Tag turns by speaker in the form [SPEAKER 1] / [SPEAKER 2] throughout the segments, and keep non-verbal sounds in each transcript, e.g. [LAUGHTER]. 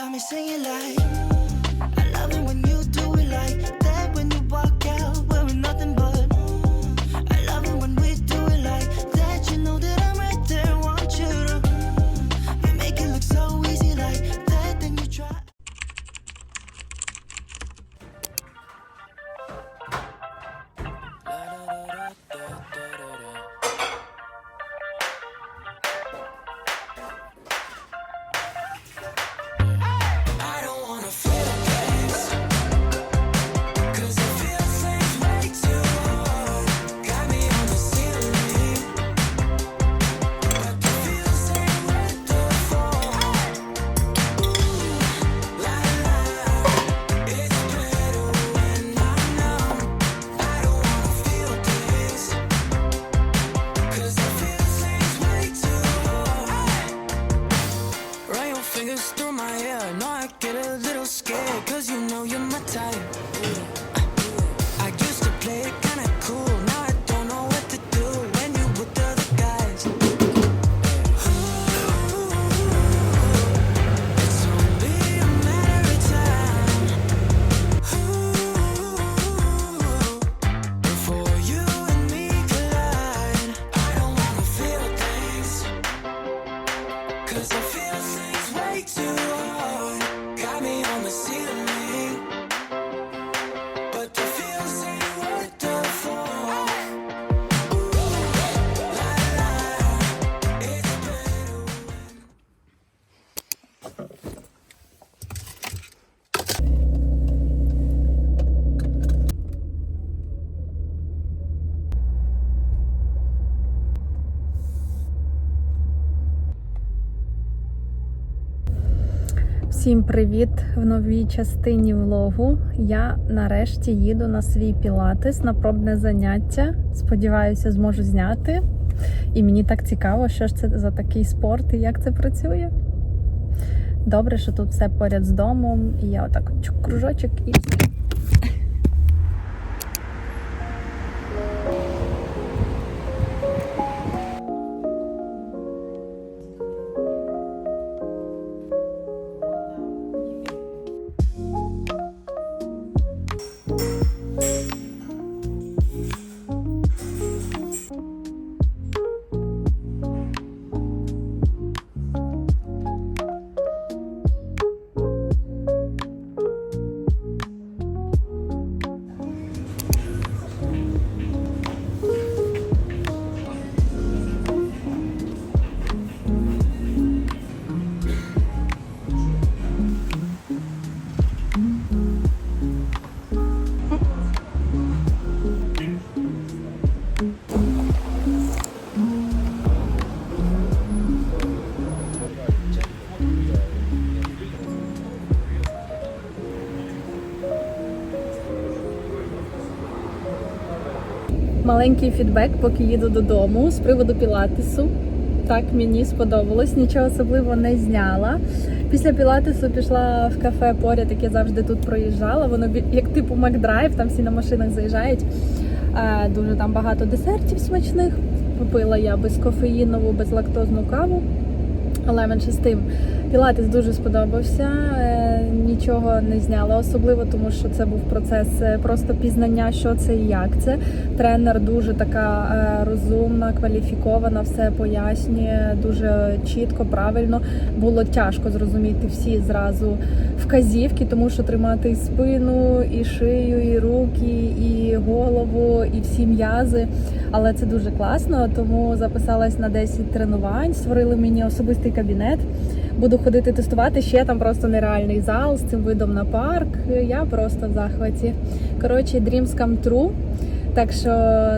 [SPEAKER 1] got me singing like I love it when you do it like that
[SPEAKER 2] Всім привіт в новій частині влогу. Я нарешті їду на свій пілатес на пробне заняття. Сподіваюся, зможу зняти. І мені так цікаво, що ж це за такий спорт і як це працює. Добре, що тут все поряд з домом, і я отак кружочок і все. Маленький фідбек, поки їду додому з приводу пілатесу. Так мені сподобалось, нічого особливо не зняла. Після пілатесу пішла в кафе поряд, яке завжди тут проїжджала. Воно як типу Макдрайв, там всі на машинах заїжджають. Е, Дуже там багато десертів смачних. Попила я безкофеїнову, безлактозну каву. Але менше з тим, пілатес дуже сподобався. Нічого не зняла, особливо тому, що це був процес е, просто пізнання, що це і як це. Тренер дуже така е, розумна, кваліфікована, все пояснює дуже чітко, правильно. Було тяжко зрозуміти всі зразу вказівки, тому що тримати і спину, і шию, і руки, і голову, і всі м'язи. Але це дуже класно, тому записалась на 10 тренувань, створили мені особистий кабінет. Буду ходити тестувати. Ще там просто нереальний зал з цим видом на парк. Я просто в захваті. Коротше, dreams come true. Так що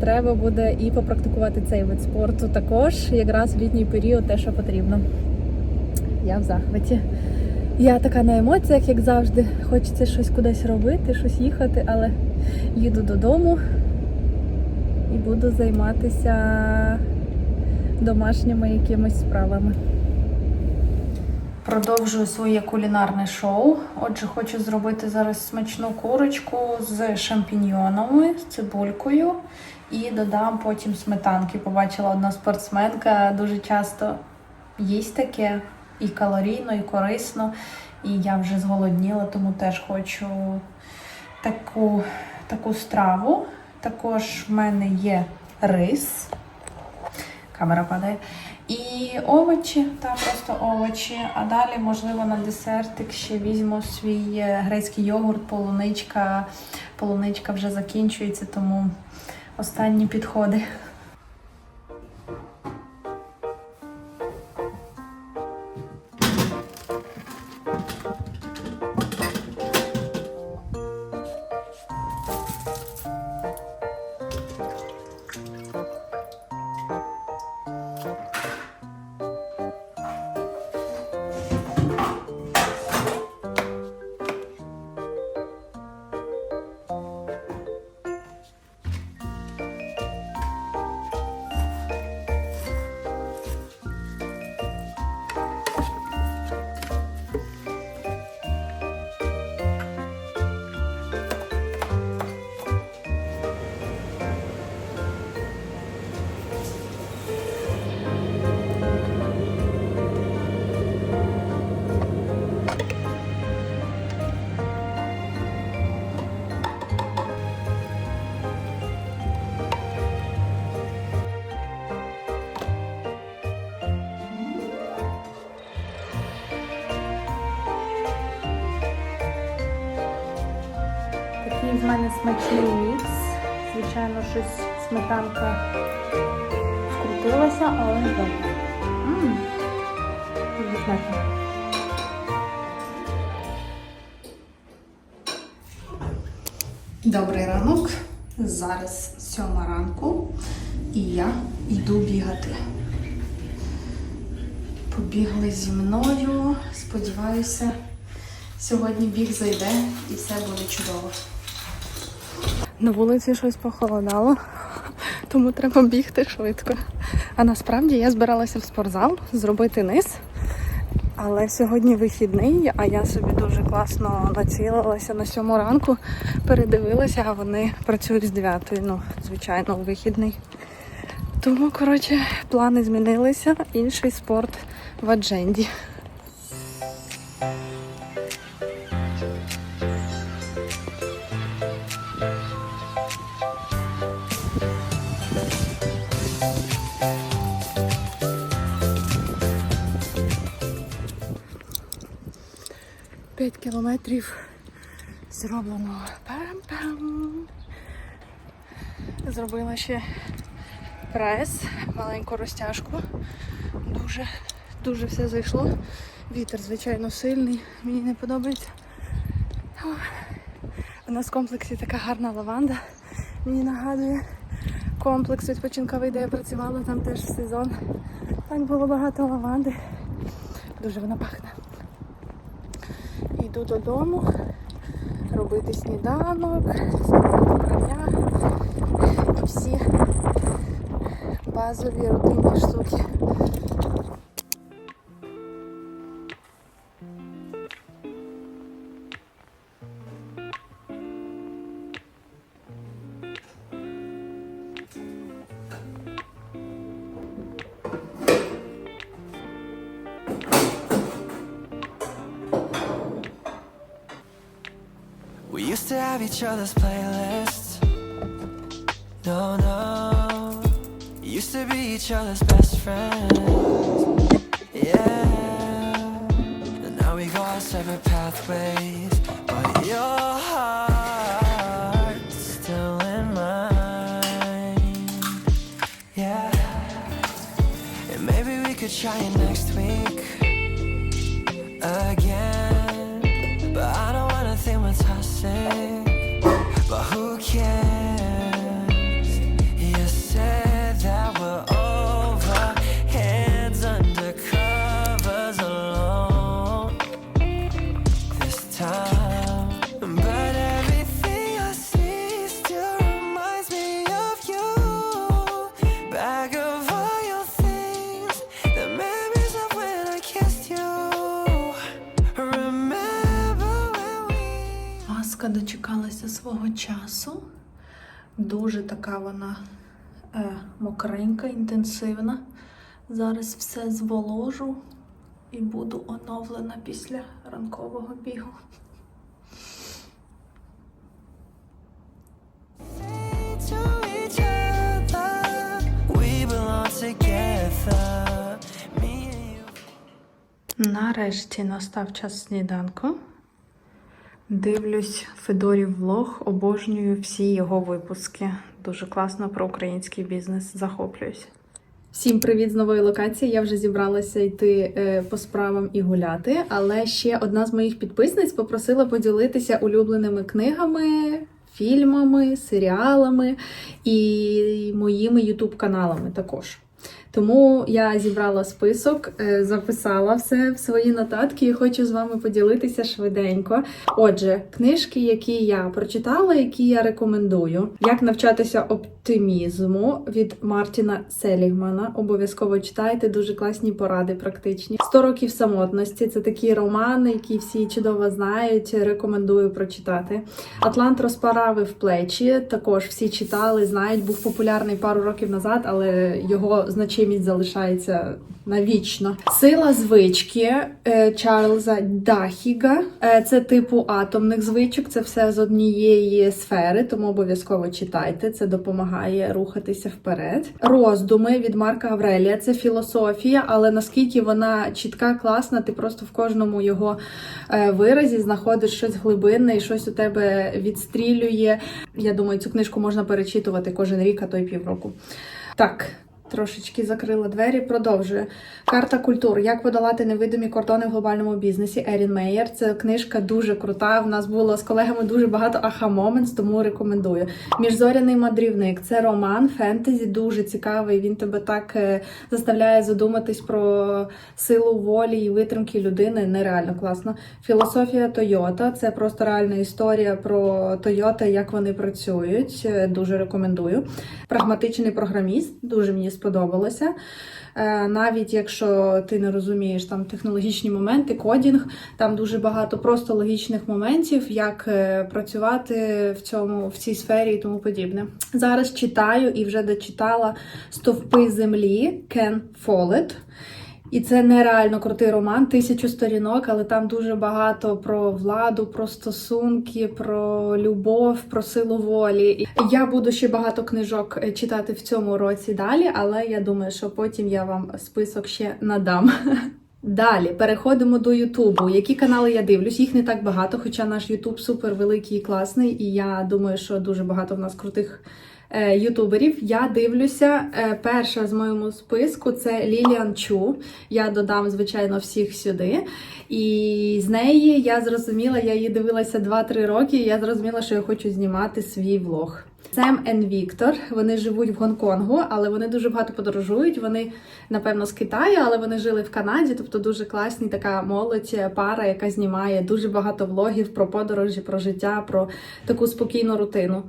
[SPEAKER 2] треба буде і попрактикувати цей вид спорту також, якраз в літній період, те, що потрібно. Я в захваті. Я така на емоціях, як завжди. Хочеться щось кудись робити, щось їхати, але їду додому і буду займатися домашніми якимись справами. Продовжую своє кулінарне шоу. Отже, хочу зробити зараз смачну курочку з шампіньйонами, з цибулькою і додам потім сметанки. Побачила одна спортсменка дуже часто їсть таке і калорійно, і корисно. І я вже зголодніла, тому теж хочу таку, таку страву. Також в мене є рис. Камера падає. І овочі, та просто овочі. А далі, можливо, на десертик ще візьму свій е, грецький йогурт, полуничка. Полуничка вже закінчується, тому останні підходи. Такий в мене смачний мікс. Звичайно, щось сметанка скрутилася, але не добре. Добрий ранок. Зараз сьома ранку і я йду бігати. Побігли зі мною. Сподіваюся, сьогодні біг зайде і все буде чудово. На вулиці щось похолодало, [LAUGHS] тому треба бігти швидко. А насправді я збиралася в спортзал зробити низ. Але сьогодні вихідний, а я собі дуже класно націлилася на сьому ранку, передивилася, а вони працюють з 9, ну, звичайно, у вихідний. Тому, коротше, плани змінилися. Інший спорт в адженді. П'ять кілометрів зроблено. Пам-пам. Зробила ще прес, маленьку розтяжку. Дуже, дуже все зайшло. Вітер, звичайно, сильний, мені не подобається. У нас в комплексі така гарна лаванда. Мені нагадує комплекс відпочинковий, де я працювала, там теж сезон. Так було багато лаванди. Дуже вона пахне. Йду додому робити сніданок, прання і всі базові рутинні штуки.
[SPEAKER 1] Each other's playlists. No, no. Used to be each other's best friends. Yeah. And now we go our separate pathways. But your heart's still in mine. Yeah. And maybe we could try it next
[SPEAKER 2] свого часу. Дуже така вона е, мокренька, інтенсивна. Зараз все зволожу і буду оновлена після ранкового бігу. Нарешті настав час сніданку. Дивлюсь Федорів влог, обожнюю всі його випуски. Дуже класно про український бізнес. Захоплююсь. Всім привіт з нової локації. Я вже зібралася йти е, по справам і гуляти. Але ще одна з моїх підписниць попросила поділитися улюбленими книгами, фільмами, серіалами і моїми ютуб-каналами також. Тому я зібрала список, е, записала все в свої нотатки і хочу з вами поділитися швиденько. Отже, книжки, які я прочитала, які я рекомендую. Як навчатися оптимізму від Мартіна Селігмана. Обов'язково читайте дуже класні поради, практичні. «100 років самотності це такий роман, який всі чудово знають. Рекомендую прочитати. Атлант розправив плечі. Також всі читали, знають. Був популярний пару років назад, але його значимість залишається навічно. Сила звички е, Чарльза Дахіга. Е, Це типу атомних звичок. Це все з однієї сфери, тому обов'язково читайте. Це допомагає рухатися вперед. Роздуми від Марка Аврелія. Це філософія, але наскільки вона чітка, класна, ти просто в кожному його е, виразі знаходиш щось глибинне і щось у тебе відстрілює. Я думаю, цю книжку можна перечитувати кожен рік, а то й півроку. Так. Трошечки закрила двері, продовжую. Карта культур. Як подолати невидимі кордони в глобальному бізнесі Ерін Мейєр. Це книжка дуже крута. В нас було з колегами дуже багато аха-моментс, тому рекомендую. Міжзоряний мандрівник це роман, фентезі, дуже цікавий. Він тебе так е, заставляє задуматись про силу волі і витримки людини. Нереально класно. Філософія Тойота це просто реальна історія про Тойота, як вони працюють. Е, Дуже рекомендую. Прагматичний програміст дуже мені сподобалося. Е, Навіть якщо ти не розумієш там технологічні моменти, кодінг, там дуже багато просто логічних моментів, як е, працювати в цьому в цій сфері і тому подібне. Зараз читаю і вже дочитала стовпи землі Кен Фолет. І це нереально крутий роман, тисячу сторінок, але там дуже багато про владу, про стосунки, про любов, про силу волі. Я буду ще багато книжок е, читати в цьому році далі, але я думаю, що потім я вам список ще надам. [LAUGHS] Далі переходимо до Ютубу. Які канали я дивлюсь? Їх не так багато, хоча наш Ютуб супер великий і класний, і я думаю, що дуже багато в нас крутих ютуберів. Я дивлюся. е, перша з моєму списку це Ліліан Чу. Я додам, звичайно, всіх сюди. І з неї я зрозуміла, я її дивилася 2-3 роки. І я зрозуміла, що я хочу знімати свій влог. Сем Ен Віктор. Вони живуть в Гонконгу, але вони дуже багато подорожують. Вони, напевно, з Китаю, але вони жили в Канаді. Тобто дуже класні така молодь, пара, яка знімає дуже багато влогів про подорожі, про життя, про таку спокійну рутину.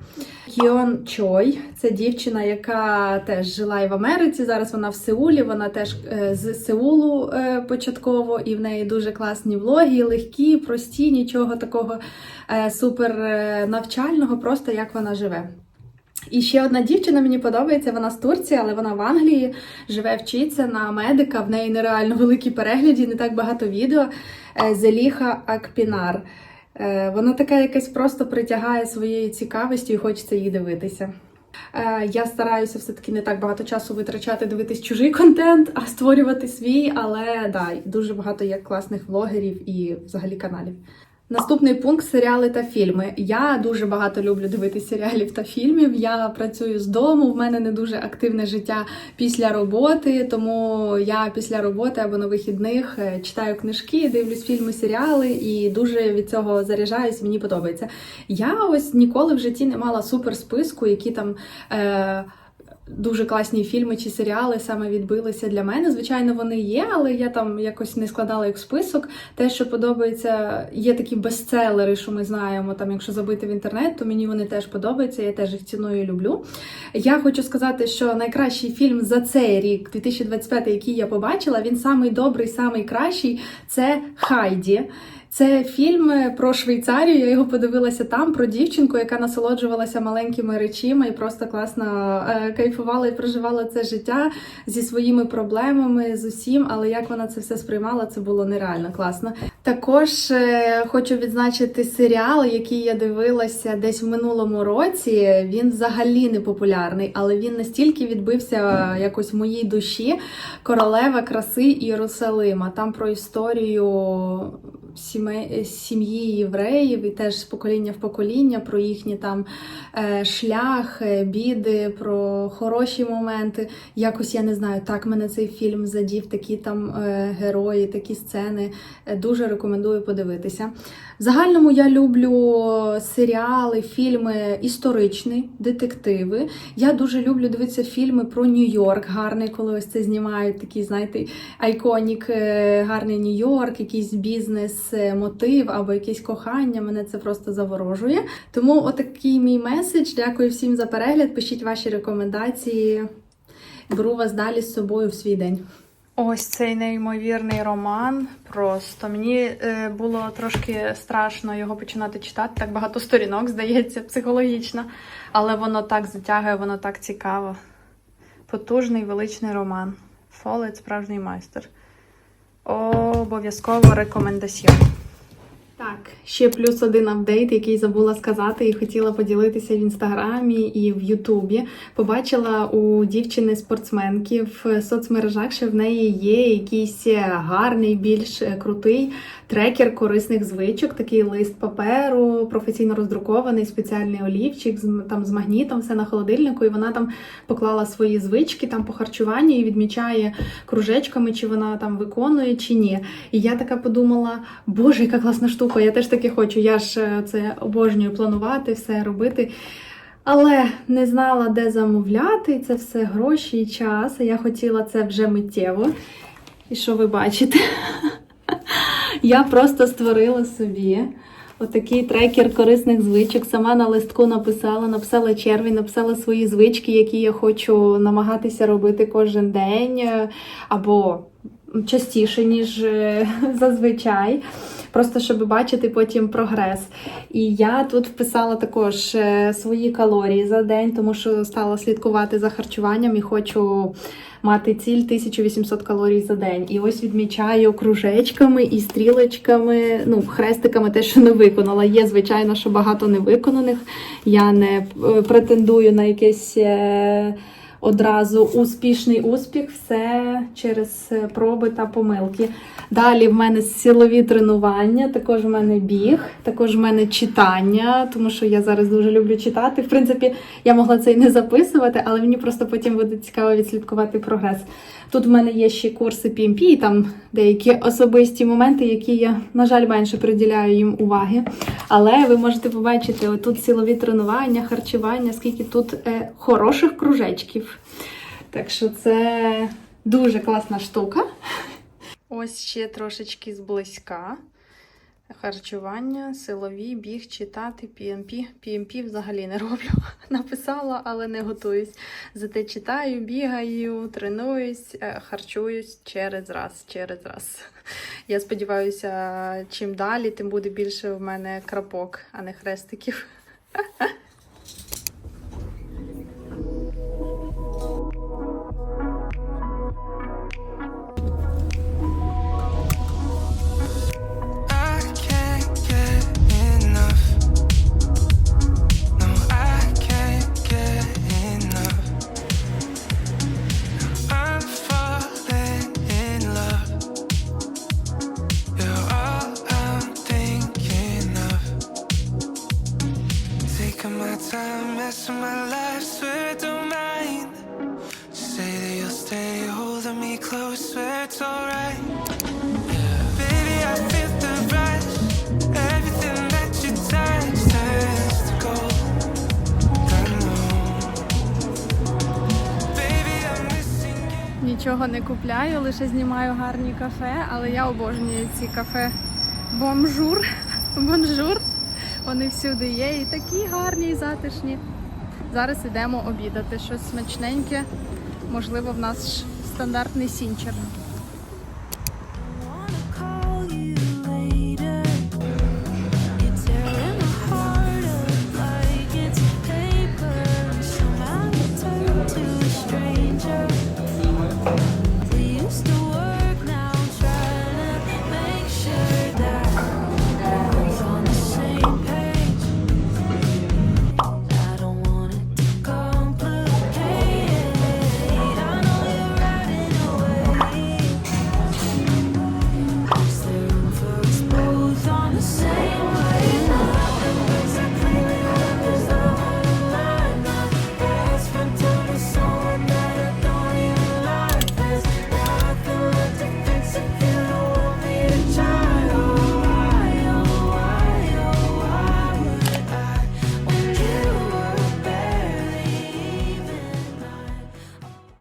[SPEAKER 2] Кіон Чой це дівчина, яка теж жила і в Америці. Зараз вона в Сеулі. Вона теж е, з Сеулу е, початково, і в неї дуже класні влоги, легкі, прості, нічого такого е, супер е, навчального, просто як вона живе. І ще одна дівчина мені подобається. Вона з Турції, але вона в Англії живе, вчиться на медика. В неї нереально великі перегляді, не так багато відео. Е, Зеліха Акпінар. Е, Вона така якась просто притягає своєю цікавістю і хочеться її дивитися. Е, Я стараюся все-таки не так багато часу витрачати дивитись чужий контент, а створювати свій. Але да, дуже багато є класних влогерів і взагалі каналів. Наступний пункт серіали та фільми. Я дуже багато люблю дивитися серіалів та фільмів. Я працюю з дому. В мене не дуже активне життя після роботи, тому я після роботи або на вихідних е, читаю книжки, дивлюсь фільми, серіали і дуже від цього заряджаюсь. Мені подобається. Я ось ніколи в житті не мала супер списку, які там. Е- Дуже класні фільми чи серіали саме відбилися для мене. Звичайно, вони є, але я там якось не складала їх в список. Те, що подобається, є такі бестселери, що ми знаємо. Там, якщо забити в інтернет, то мені вони теж подобаються. Я теж їх ціную і люблю. Я хочу сказати, що найкращий фільм за цей рік, 2025, який я побачила, він самий добрий, самий кращий. Це Хайді. Це фільм про Швейцарію. Я його подивилася там про дівчинку, яка насолоджувалася маленькими речима і просто класно е, кайфувала і проживала це життя зі своїми проблемами, з усім. Але як вона це все сприймала, це було нереально класно. Також е, хочу відзначити серіал, який я дивилася десь в минулому році. Він взагалі не популярний, але він настільки відбився е, якось в моїй душі. Королева краси Єрусалима. Там про історію сім'ї євреїв і теж з покоління в покоління про їхні там е, шлях, е, біди, про хороші моменти. Якось я не знаю, так мене цей фільм задів, такі там е, герої, такі сцени. Е, Дуже рекомендую подивитися. В загальному я люблю серіали, фільми історичні, детективи. Я дуже люблю дивитися фільми про Нью-Йорк. Гарний, коли ось це знімають такий, знаєте, айконік, е, гарний Нью-Йорк, якийсь бізнес, е, мотив або якесь кохання. Мене це просто заворожує. Тому отакий мій меседж. Дякую всім за перегляд. Пишіть ваші рекомендації. Беру вас далі з собою в свій день. Ось цей неймовірний роман. Просто мені е, було трошки страшно його починати читати. Так багато сторінок, здається, психологічно. Але воно так затягує, воно так цікаво. Потужний величний роман. Фолет справжній майстер. Обов'язково рекомендаціон. Так, ще плюс один апдейт, який забула сказати і хотіла поділитися в інстаграмі і в Ютубі. Побачила у дівчини спортсменки в соцмережах, що в неї є якийсь гарний, більш крутий трекер корисних звичок, такий лист паперу, професійно роздрукований, спеціальний олівчик там з магнітом, все на холодильнику. І вона там поклала свої звички там по харчуванню і відмічає кружечками, чи вона там виконує, чи ні. І я така подумала: боже, яка класна штука! Я теж таки хочу. Я ж е, це обожнюю планувати, все робити. Але не знала, де замовляти, це все гроші і час. Я хотіла це вже миттєво. І що ви бачите? [LAUGHS] Я просто створила собі отакий трекер корисних звичок. Сама на листку написала, написала червень, написала свої звички, які я хочу намагатися робити кожен день е, або частіше, ніж е, [LAUGHS] зазвичай. Просто щоб бачити потім прогрес. І я тут вписала також е, свої калорії за день, тому що стала слідкувати за харчуванням і хочу мати ціль 1800 калорій за день. І ось відмічаю кружечками і стрілочками, ну, хрестиками те, що не виконала. Є, звичайно, що багато невиконаних. Я не е, претендую на якесь. Одразу успішний успіх, все через е, проби та помилки. Далі в мене силові тренування, також в мене біг, також в мене читання, тому що я зараз дуже люблю читати. В принципі, я могла це і не записувати, але мені просто потім буде цікаво відслідкувати прогрес. Тут в мене є ще курси PMP, і там деякі особисті моменти, які я, на жаль, менше приділяю їм уваги. Але ви можете побачити отут силові тренування, харчування, скільки тут е, хороших кружечків. Так що це дуже класна штука. Ось ще трошечки зблизька. Харчування, силові, біг, читати, PMP. PMP взагалі не роблю. [LAUGHS] Написала, але не готуюсь. Зате читаю, бігаю, тренуюсь, е, харчуюсь через раз, через раз. [LAUGHS] Я сподіваюся, чим далі, тим буде більше в мене крапок, а не хрестиків. [LAUGHS] Нічого не купляю, лише знімаю гарні кафе, але я обожнюю ці кафе бомжур. [LAUGHS] Бонжур. Вони всюди є і такі гарні і затишні. Зараз йдемо обідати щось смачненьке. Можливо, в нас стандартний сінчер.